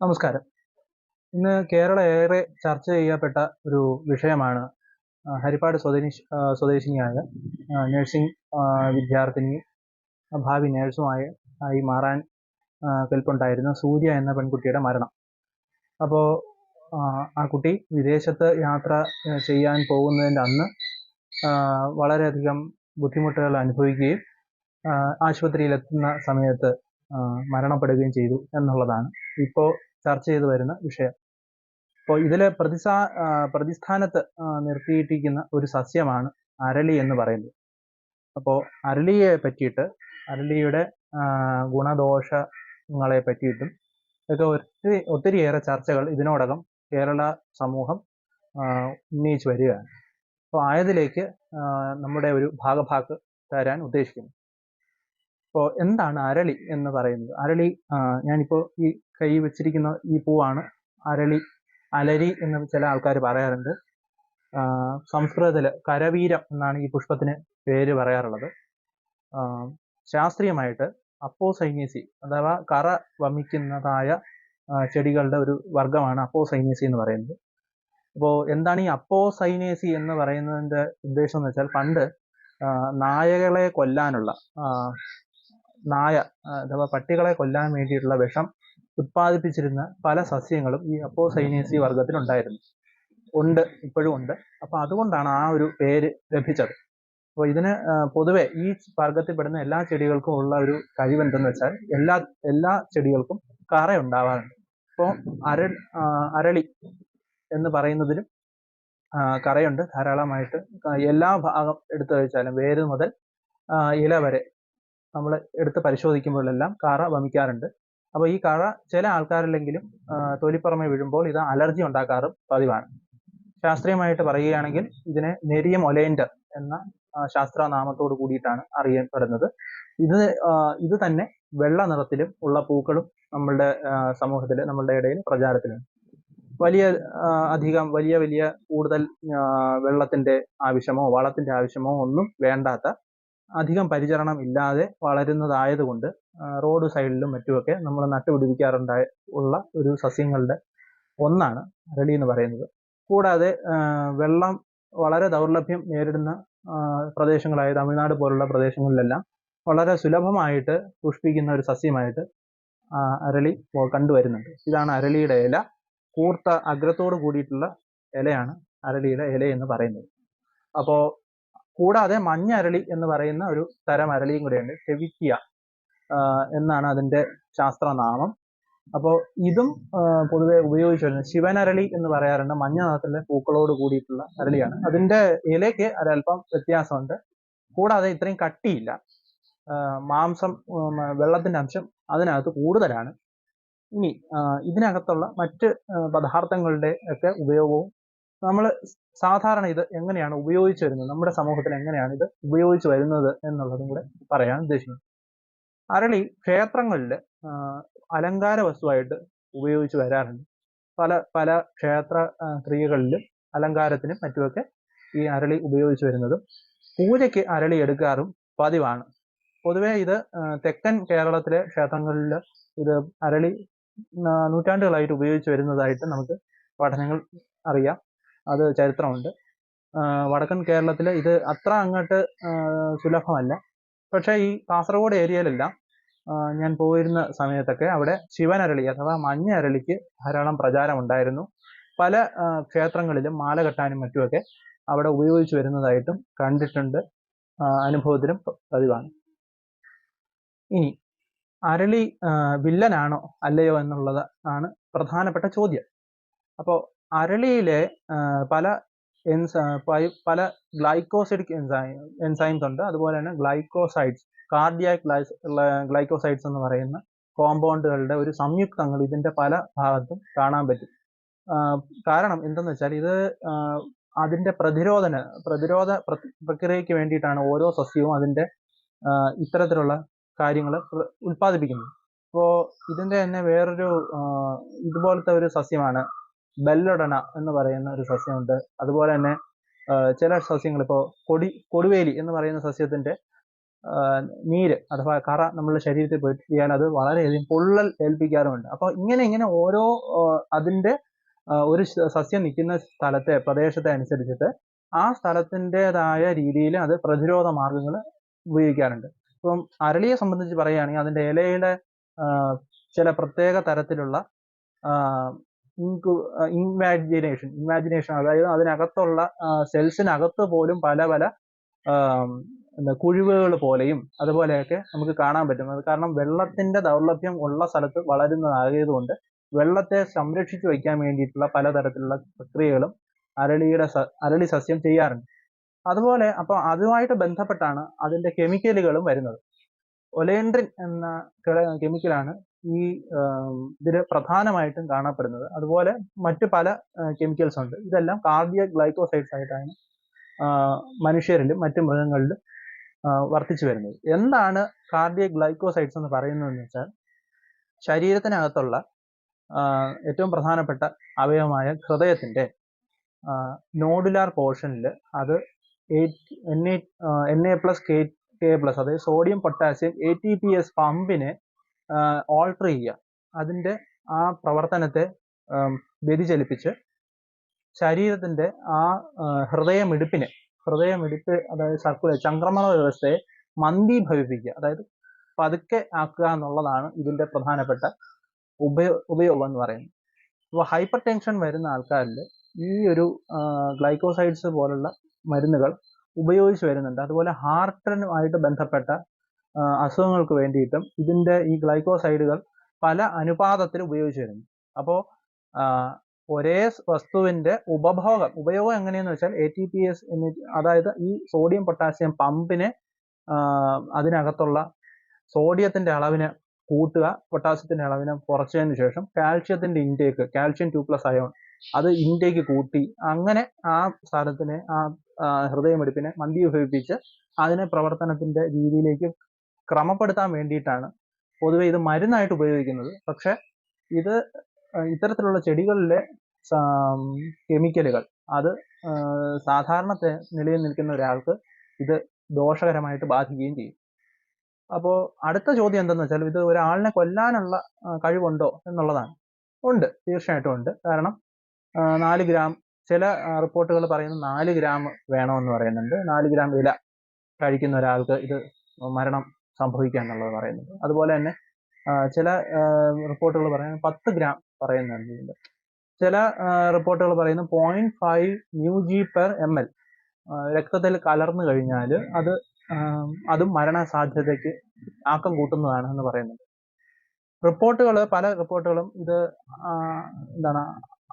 നമസ്കാരം. ഇന്ന് കേരള ഏറെ ചർച്ച ചെയ്യപ്പെട്ട ഒരു വിഷയമാണ് ഹരിപ്പാട് സ്വദേശി സ്വദേശിനിയായ നഴ്സിംഗ് വിദ്യാർത്ഥിനി ഭാവി നേഴ്സുമായി ആയി മാറാൻ കൽപ്പുണ്ടായിരുന്ന സൂര്യ എന്ന പെൺകുട്ടിയുടെ മരണം. അപ്പോൾ ആ കുട്ടി വിദേശത്ത് യാത്ര ചെയ്യാൻ പോകുന്നതിന്റെ അന്ന് വളരെയധികം ബുദ്ധിമുട്ടുകൾ അനുഭവിക്കുകയും ആശുപത്രിയിലെത്തുന്ന സമയത്ത് മരണപ്പെടുകയും ചെയ്തു എന്നുള്ളതാണ്. ഇപ്പോൾ ചർച്ച ചെയ്തു വരുന്ന വിഷയം. അപ്പോൾ ഇതിൽ പ്രതിസാ പ്രതിസ്ഥാനത്ത് നിർത്തിയിട്ടിരിക്കുന്ന ഒരു സസ്യമാണ് അരളി എന്ന് പറയുന്നത്. അപ്പോൾ അരളിയെ പറ്റിയിട്ട് അരളിയുടെ ഗുണദോഷങ്ങളെ പറ്റിയിട്ടും ഒക്കെ ഒത്തിരി ഒത്തിരിയേറെ ചർച്ചകൾ ഇതിനോടകം കേരള സമൂഹം ഉന്നയിച്ചു വരികയാണ്. അപ്പോൾ ആയതിലേക്ക് നമ്മുടെ ഒരു ഭാഗഭാക്ക് തരാൻ ഉദ്ദേശിക്കുന്നു. അപ്പോൾ എന്താണ് അരളി എന്ന് പറയുന്നത്? അരളി ഞാനിപ്പോൾ ഈ കൈ വെച്ചിരിക്കുന്ന ഈ പൂവാണ് അരളി അലരി എന്ന് ചില ആൾക്കാർ പറയാറുണ്ട്. സംസ്കൃതത്തിൽ കരവീരം എന്നാണ് ഈ പുഷ്പത്തിന് പേര് പറയാറുള്ളത്. ശാസ്ത്രീയമായിട്ട് അപ്പോസൈനേസി അഥവാ കറ വമിക്കുന്നതായ ചെടികളുടെ ഒരു വർഗമാണ് അപ്പോസൈനേസി എന്ന് പറയുന്നത്. അപ്പോൾ എന്താണ് ഈ അപ്പോസൈനേസി എന്ന് പറയുന്നതിന്റെ ഉദ്ദേശം എന്ന് വെച്ചാൽ പണ്ട് നായകളെ കൊല്ലാനുള്ള നായ അഥവാ പട്ടികളെ കൊല്ലാൻ വേണ്ടിയിട്ടുള്ള വിഷം ഉത്പാദിപ്പിച്ചിരുന്ന പല സസ്യങ്ങളും ഈ അപ്പോസൈനേസി വർഗത്തിലുണ്ടായിരുന്നു ഉണ്ട് ഇപ്പോഴും ഉണ്ട്. അപ്പൊ അതുകൊണ്ടാണ് ആ ഒരു പേര് ലഭിച്ചത്. അപ്പോൾ ഇതിന് പൊതുവെ ഈ വർഗത്തിൽപ്പെടുന്ന എല്ലാ ചെടികൾക്കും ഉള്ള ഒരു കഴിവ് എന്തെന്ന് വെച്ചാൽ എല്ലാ എല്ലാ ചെടികൾക്കും കറ ഉണ്ടാവാറുണ്ട് അപ്പോൾ അരൾ അരളി എന്ന് പറയുന്നതിലും കറയുണ്ട്. ധാരാളമായിട്ട് എല്ലാ ഭാഗം എടുത്തു വെച്ചാലും വേര് മുതൽ ഇല വരെ നമ്മൾ എടുത്ത് പരിശോധിക്കുമ്പോഴെല്ലാം കാറ വമിക്കാറുണ്ട്. അപ്പോൾ ഈ കാറ ചില ആൾക്കാരിലെങ്കിലും ആ, തൊലിപ്പുറമെ വീഴുമ്പോൾ ഇത് അലർജി ഉണ്ടാക്കാറും പതിവാണ്. ശാസ്ത്രീയമായിട്ട് പറയുകയാണെങ്കിൽ ഇതിനെ നെരിയം ഒലേൻഡർ എന്ന ശാസ്ത്രനാമത്തോട് കൂടിയിട്ടാണ് അറിയപ്പെടുന്നത്. ഇത് ഇത് തന്നെ വെള്ള നിറത്തിലും ഉള്ള പൂക്കളും നമ്മളുടെ സമൂഹത്തിൽ നമ്മളുടെ ഇടയിൽ പ്രചാരത്തിലുണ്ട്. വലിയ അധികം വലിയ വലിയ കൂടുതൽ വെള്ളത്തിന്റെ ആവശ്യമോ വളത്തിന്റെ ആവശ്യമോ ഒന്നും വേണ്ടാത്ത അധികം പരിചരണം ഇല്ലാതെ വളരുന്നതായതുകൊണ്ട് റോഡ് സൈഡിലും മറ്റുമൊക്കെ നമ്മൾ നട്ടുപിടിപ്പിക്കാറുണ്ടായ ഉള്ള ഒരു സസ്യങ്ങളുടെ ഒന്നാണ് അരളി എന്ന് പറയുന്നത്. കൂടാതെ വെള്ളം വളരെ ദൗർലഭ്യം നേരിടുന്ന പ്രദേശങ്ങളായ തമിഴ്നാട് പോലുള്ള പ്രദേശങ്ങളിലെല്ലാം വളരെ സുലഭമായിട്ട് പുഷ്പിക്കുന്ന ഒരു സസ്യമായിട്ട് അരളി കണ്ടുവരുന്നുണ്ട്. ഇതാണ് അരളിയുടെ ഇല. കൂർത്ത അഗ്രത്തോട് കൂടിയിട്ടുള്ള ഇലയാണ് അരളിയുടെ ഇല എന്ന് പറയുന്നത്. അപ്പോൾ കൂടാതെ മഞ്ഞ അരളി എന്ന് പറയുന്ന ഒരു തരം അരളിയും കൂടെയുണ്ട്. ഹെവിക്കിയ എന്നാണ് അതിന്റെ ശാസ്ത്രനാമം. അപ്പോൾ ഇതും പൊതുവെ ഉപയോഗിച്ചു വരുന്നത് ശിവനരളി എന്ന് പറയാറുണ്ട്. മഞ്ഞ നിറത്തിലെ പൂക്കളോട് കൂടിയിട്ടുള്ള അരളിയാണ്. അതിന്റെ ഇലയ്ക്ക് ഒരല്പം വ്യത്യാസമുണ്ട്. കൂടാതെ ഇത്രയും കട്ടിയില്ല. മാംസം വെള്ളത്തിന്റെ അംശം അതിനകത്ത് കൂടുതലാണ്. ഇനി ഇതിനകത്തുള്ള മറ്റ് പദാർത്ഥങ്ങളുടെ ഒക്കെ ഉപയോഗവും നമ്മൾ സാധാരണ ഇത് എങ്ങനെയാണ് ഉപയോഗിച്ചു വരുന്നത്? നമ്മുടെ സമൂഹത്തിൽ എങ്ങനെയാണ് ഇത് ഉപയോഗിച്ചു വരുന്നത് എന്നുള്ളതും കൂടെ പറയാൻ ഉദ്ദേശിക്കുന്നത് അരളി ക്ഷേത്രങ്ങളിൽ അലങ്കാര വസ്തുവായിട്ട് ഉപയോഗിച്ച് വരാറുണ്ട്. പല പല ക്ഷേത്ര ക്രിയകളിലും അലങ്കാരത്തിനും മറ്റുമൊക്കെ ഈ അരളി ഉപയോഗിച്ച് വരുന്നതും പൂജയ്ക്ക് അരളി എടുക്കാറും പതിവാണ്. പൊതുവേ ഇത് തെക്കൻ കേരളത്തിലെ ക്ഷേത്രങ്ങളിൽ ഇത് അരളി നൂറ്റാണ്ടുകളായിട്ട് ഉപയോഗിച്ച് വരുന്നതായിട്ട് നമുക്ക് പഠനങ്ങൾ അറിയാം. അത് ചരിത്രമുണ്ട്. വടക്കൻ കേരളത്തിൽ ഇത് അത്ര അങ്ങോട്ട് സുലഭമല്ല. പക്ഷേ ഈ കാസർഗോഡ് ഏരിയയിലെല്ലാം ഞാൻ പോയിരുന്ന സമയത്തൊക്കെ അവിടെ ശിവനരളി അഥവാ മഞ്ഞ അരളിക്ക് ധാരാളം പ്രചാരം ഉണ്ടായിരുന്നു പല ക്ഷേത്രങ്ങളിലും മാല കെട്ടാനും മറ്റുമൊക്കെ അവിടെ ഉപയോഗിച്ചു വരുന്നതായിട്ടും കണ്ടിട്ടുണ്ട് അനുഭവത്തിലും പതിവാണ്. ഇനി അരളി വില്ലനാണോ അല്ലയോ എന്നുള്ളത് ആണ് പ്രധാനപ്പെട്ട ചോദ്യം. അപ്പോൾ അരളിയിലെ പല എൻസ പല ഗ്ലൈക്കോസിഡിക് എൻസൈം എൻസൈംസ് ഉണ്ട്. അതുപോലെ തന്നെ ഗ്ലൈക്കോസൈഡ്സ് കാർഡിയാക് ഗ്ലൈക്കോസൈഡ്സ് എന്ന് പറയുന്ന കോമ്പൗണ്ടുകളുടെ ഒരു സംയുക്തങ്ങൾ ഇതിന്റെ പല ഭാഗത്തും കാണാൻ പറ്റും. കാരണം എന്തെന്ന് വെച്ചാൽ ഇത് അതിന്റെ പ്രതിരോധന പ്രതിരോധ പ്ര- പ്രക്രിയയ്ക്ക് വേണ്ടിയിട്ടാണ് ഓരോ സസ്യവും അതിന്റെ ആ, ഇത്തരത്തിലുള്ള കാര്യങ്ങൾ ഉൽപ്പാദിപ്പിക്കുന്നത്. അപ്പോൾ ഇതിന്റെ തന്നെ വേറൊരു ഇതുപോലത്തെ ഒരു സസ്യമാണ് ബെല്ലൊഡന എന്ന് പറയുന്ന ഒരു സസ്യമുണ്ട്. അതുപോലെ തന്നെ ചില സസ്യങ്ങൾ ഇപ്പോൾ കൊടി കൊടുവേലി എന്ന് പറയുന്ന സസ്യത്തിന്റെ നീര് അഥവാ കറ നമ്മുടെ ശരീരത്തിൽ പറ്റിയാൽ അത് വളരെയധികം പൊള്ളൽ ഏൽപ്പിക്കാറുമുണ്ട്. അപ്പോൾ ഇങ്ങനെ ഇങ്ങനെ ഓരോ അതിന്റെ ഒരു സസ്യം നിൽക്കുന്ന സ്ഥലത്തെ പ്രദേശത്തെ അനുസരിച്ചിട്ട് ആ സ്ഥലത്തിന്റെതായ രീതിയിൽ അത് പ്രതിരോധ മാർഗങ്ങൾ ഉപയോഗിക്കാറുണ്ട്. ഇപ്പം അരളിയെ സംബന്ധിച്ച് പറയുകയാണെങ്കിൽ അതിന്റെ ഇലയുടെ ചില പ്രത്യേക തരത്തിലുള്ള ഇമാജിനേഷൻ ഇമാജിനേഷൻ അതായത് അതിനകത്തുള്ള സെൽസിനകത്ത് പോലും പല പല എന്താ കുഴിവുകൾ പോലെയും അതുപോലെയൊക്കെ നമുക്ക് കാണാൻ പറ്റും. അത് കാരണം വെള്ളത്തിന്റെ ദൗർലഭ്യം ഉള്ള സ്ഥലത്ത് വളരുന്നതായതുകൊണ്ട് വെള്ളത്തെ സംരക്ഷിച്ചു വയ്ക്കാൻ വേണ്ടിയിട്ടുള്ള പലതരത്തിലുള്ള പ്രക്രിയകളും അരളിയുടെ അരളി സസ്യം ചെയ്യാറുണ്ട്. അതുപോലെ അപ്പോൾ അതുമായിട്ട് ബന്ധപ്പെട്ടാണ് അതിന്റെ കെമിക്കലുകളും വരുന്നത്. ഒലേൻഡ്രിൻ എന്ന കെമിക്കലാണ് ഈ ഇതിൽ പ്രധാനമായിട്ടും കാണപ്പെടുന്നത് അതുപോലെ മറ്റ് പല കെമിക്കൽസ് ഉണ്ട്. ഇതെല്ലാം കാർഡിയ ഗ്ലൈക്കോസൈഡ്സ് ആയിട്ടാണ് മനുഷ്യരിലും മറ്റു മൃഗങ്ങളിലും വർദ്ധിച്ചു വരുന്നത്. എന്താണ് കാർഡിയ ഗ്ലൈക്കോസൈഡ്സ് എന്ന് പറയുന്നത് എന്ന് വെച്ചാൽ ശരീരത്തിനകത്തുള്ള ഏറ്റവും പ്രധാനപ്പെട്ട അവയവമായ ഹൃദയത്തിന്റെ നോഡുലാർ പോർഷനിൽ അത് N A N A plus K K plus അതായത് sodium potassium A T P S പമ്പിനെ alter ചെയ്യുക. അതിന്റെ ആ പ്രവർത്തനത്തെ വ്യതിചലിപ്പിച്ച് ശരീരത്തിന്റെ ആ ഹൃദയമിടിപ്പിനെ ഹൃദയമിടിപ്പ് അതായത് സർക്കുലർ ചംക്രമണ വ്യവസ്ഥയെ മന്ദീഭവിപ്പിക്കുക. അതായത് പതുക്കെ ആക്കുക എന്നുള്ളതാണ് ഇതിന്റെ പ്രധാനപ്പെട്ട ഉപയോ ഉപയോഗം എന്ന് പറയുന്നത്. അപ്പോൾ ഹൈപ്പർ ടെൻഷൻ വരുന്ന ആൾക്കാരിൽ ഈ ഒരു ഗ്ലൈക്കോസൈഡ്സ് പോലുള്ള മരുന്നുകൾ ഉപയോഗിച്ച് വരുന്നുണ്ട്. അതുപോലെ ഹാർട്ടിനുമായിട്ട് ബന്ധപ്പെട്ട അസുഖങ്ങൾക്ക് വേണ്ടിയിട്ടും ഇതിന്റെ ഈ ഗ്ലൈക്കോസൈഡുകൾ പല അനുപാതത്തിൽ ഉപയോഗിച്ച് വരുന്നു. അപ്പോൾ ഒരേ വസ്തുവിന്റെ ഉപഭോഗം ഉപയോഗം എങ്ങനെയെന്ന് വെച്ചാൽ എ ടി പി എസ് എന്ന് അതായത് ഈ സോഡിയം പൊട്ടാസ്യം പമ്പിനെ അതിനകത്തുള്ള സോഡിയത്തിന്റെ അളവിനെ കൂട്ടുക പൊട്ടാസ്യത്തിന്റെ അളവിനെ കുറച്ചതിന് ശേഷം കാൽഷ്യത്തിന്റെ intake calcium two plus ion അത് ഇൻടേക്ക് കൂട്ടി അങ്ങനെ ആ സ്ഥലത്തിനെ ആ ഹൃദയമെടുപ്പിനെ ഹൃദയമിടിപ്പിനെ മന്ദീഭവിപ്പിച്ച് അതിനെ പ്രവർത്തനത്തിന്റെ രീതിയിലേക്ക് ക്രമപ്പെടുത്താൻ വേണ്ടിയിട്ടാണ് പൊതുവെ ഇത് മരുന്നായിട്ട് ഉപയോഗിക്കുന്നത്. പക്ഷെ ഇത് ഇത്തരത്തിലുള്ള ചെടികളിലെ കെമിക്കലുകൾ അത് സാധാരണ നിലയിൽ നിൽക്കുന്ന ഒരാൾക്ക് ഇത് ദോഷകരമായിട്ട് ബാധിക്കുകയും ചെയ്യും. അപ്പോൾ അടുത്ത ചോദ്യം എന്തെന്ന് വെച്ചാൽ ഇത് ഒരാളിനെ കൊല്ലാനുള്ള കഴിവുണ്ടോ എന്നുള്ളതാണ്. ഉണ്ട്. തീർച്ചയായിട്ടും ഉണ്ട്. കാരണം നാല് ഗ്രാം ചില റിപ്പോർട്ടുകൾ പറയുന്നത് നാല് ഗ്രാം വേണമെന്ന് പറയുന്നുണ്ട്. നാല് ഗ്രാം ഇല കഴിക്കുന്ന ഒരാൾക്ക് ഇത് മരണം സംഭവിക്കുക എന്നുള്ളത് പറയുന്നത്. അതുപോലെ തന്നെ ചില റിപ്പോർട്ടുകൾ പറയുന്നത് പത്ത് ഗ്രാം പറയുന്നുണ്ട് ചില റിപ്പോർട്ടുകൾ പറയുന്നത് point five new G per M L രക്തത്തിൽ കലർന്നു കഴിഞ്ഞാൽ അത് അതും മരണ സാധ്യതയ്ക്ക് ആക്കം കൂട്ടുന്നതാണ് എന്ന് പറയുന്നത്. റിപ്പോർട്ടുകൾ പല റിപ്പോർട്ടുകളും ഇത് എന്താണ്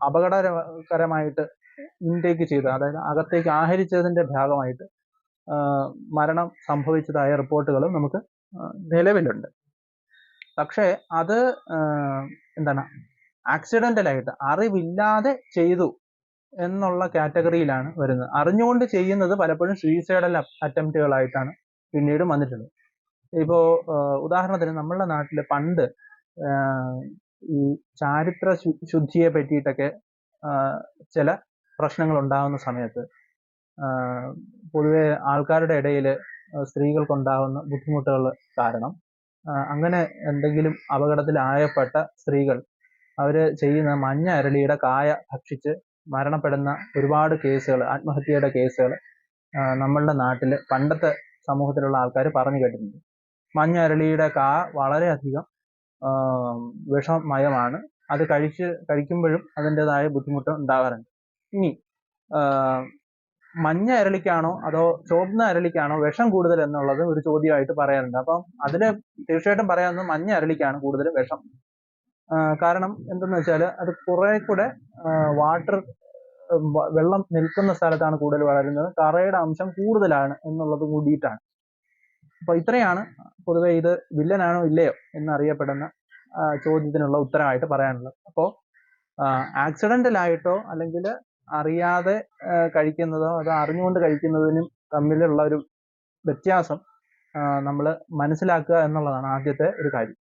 അപകടകരമായിട്ട് ഇൻടേക്ക് ചെയ്ത അതായത് അകത്തേക്ക് ആഹരിച്ചതിന്റെ ഭാഗമായിട്ട് മരണം സംഭവിച്ചതായ റിപ്പോർട്ടുകളും നമുക്ക് നിലവിലുണ്ട്. പക്ഷേ അത് എന്താണ് ആക്സിഡന്റലായിട്ട് അറിവില്ലാതെ ചെയ്തു എന്നുള്ള കാറ്റഗറിയിലാണ് വരുന്നത്. അറിഞ്ഞുകൊണ്ട് ചെയ്യുന്നത് പലപ്പോഴും സൂയിസൈഡൽ അറ്റംപ്റ്റുകളായിട്ടാണ് പിന്നീട് വന്നിട്ടുള്ളത്. ഇപ്പോൾ ഉദാഹരണത്തിന് നമ്മളുടെ നാട്ടിൽ പണ്ട് ഈ ചാരിത്ര ശുദ്ധിയെ പറ്റിയിട്ടൊക്കെ ചില പ്രശ്നങ്ങൾ ഉണ്ടാകുന്ന സമയത്ത് പൊതുവെ ആൾക്കാരുടെ ഇടയിൽ സ്ത്രീകൾക്കുണ്ടാകുന്ന ബുദ്ധിമുട്ടുകൾ കാരണം. അങ്ങനെ എന്തെങ്കിലും അപകടത്തിലായപ്പെട്ട സ്ത്രീകൾ അവർ ചെയ്യുന്ന മഞ്ഞ അരളിയുടെ കായ ഭക്ഷിച്ച് മരണപ്പെടുന്ന ഒരുപാട് കേസുകൾ ആത്മഹത്യയുടെ കേസുകൾ നമ്മളുടെ നാട്ടിൽ പണ്ടത്തെ സമൂഹത്തിലുള്ള ആൾക്കാർ പറഞ്ഞു കേട്ടിട്ടുണ്ട്. മഞ്ഞ അരളിയുടെ കാ വളരെയധികം വിഷമയമാണ്. അത് കഴിച്ച് കഴിക്കുമ്പോഴും അതിന്റെതായ ബുദ്ധിമുട്ട് ഉണ്ടാകാറുണ്ട്. ഇനി മഞ്ഞ അരളിക്കാണോ അതോ ചുവന്ന അരളിക്കാണോ വിഷം കൂടുതൽ എന്നുള്ളത് ഒരു ചോദ്യമായിട്ട് പറയാറുണ്ട് അപ്പം അതിൽ തീർച്ചയായിട്ടും പറയാവുന്നത് മഞ്ഞ അരളിക്കാണ് കൂടുതൽ വിഷം. കാരണം എന്തെന്ന് വെച്ചാൽ അത് കുറെ കൂടെ വാട്ടർ വെള്ളം നിൽക്കുന്ന സ്ഥലത്താണ് കൂടുതൽ വളരുന്നത്. കറയുടെ അംശം കൂടുതലാണ് എന്നുള്ളത് കൂടിയിട്ടാണ്. അപ്പൊ ഇത്രയാണ് പൊതുവെ ഇത് വില്ലനാണോ ഇല്ലയോ എന്നറിയപ്പെടുന്ന ചോദ്യത്തിനുള്ള ഉത്തരമായിട്ട് പറയാനുള്ളത്. അപ്പോൾ ആക്സിഡന്റലായിട്ടോ അല്ലെങ്കിൽ അറിയാതെ കഴിക്കുന്നതോ അത് അറിഞ്ഞുകൊണ്ട് കഴിക്കുന്നതിനും തമ്മിലുള്ള ഒരു വ്യത്യാസം നമ്മൾ മനസ്സിലാക്കുക എന്നുള്ളതാണ് ആദ്യത്തെ ഒരു കാര്യം.